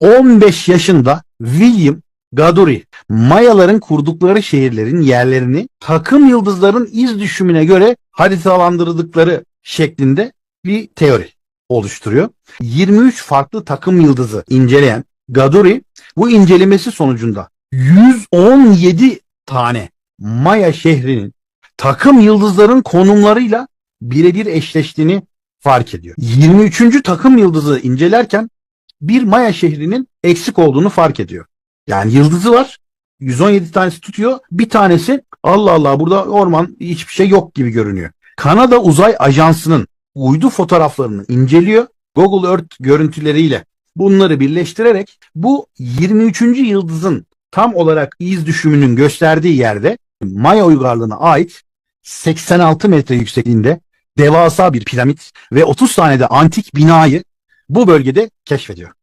15 yaşında William Gaduri Mayaların kurdukları şehirlerin yerlerini takım yıldızların iz düşümüne göre haritalandırdıkları şeklinde bir teori oluşturuyor. 23 farklı takım yıldızı inceleyen Gaduri bu incelemesi sonucunda 117 tane Maya şehrinin takım yıldızların konumlarıyla birebir eşleştiğini fark ediyor. 23. takım yıldızı incelerken bir Maya şehrinin eksik olduğunu fark ediyor. Yani yıldızı var. 117 tanesi tutuyor. Bir tanesi Allah Allah burada orman hiçbir şey yok gibi görünüyor. Kanada Uzay Ajansı'nın uydu fotoğraflarını inceliyor. Google Earth görüntüleriyle bunları birleştirerek bu 23. yıldızın tam olarak iz düşümünün gösterdiği yerde Maya uygarlığına ait 86 metre yüksekliğinde devasa bir piramit ve 30 tane de antik binayı bu bölgede keşfediyor.